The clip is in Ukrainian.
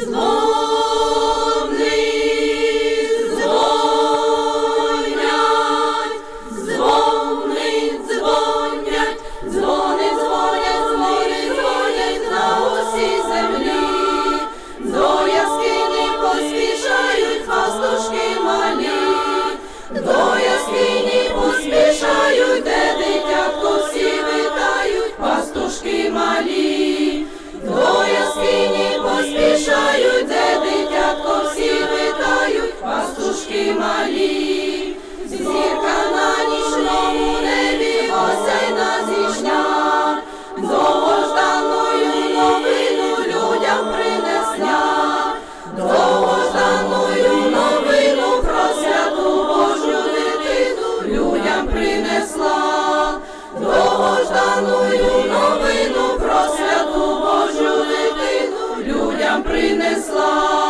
The Lord долгожданую новину про святу Божу дитину людям принесла.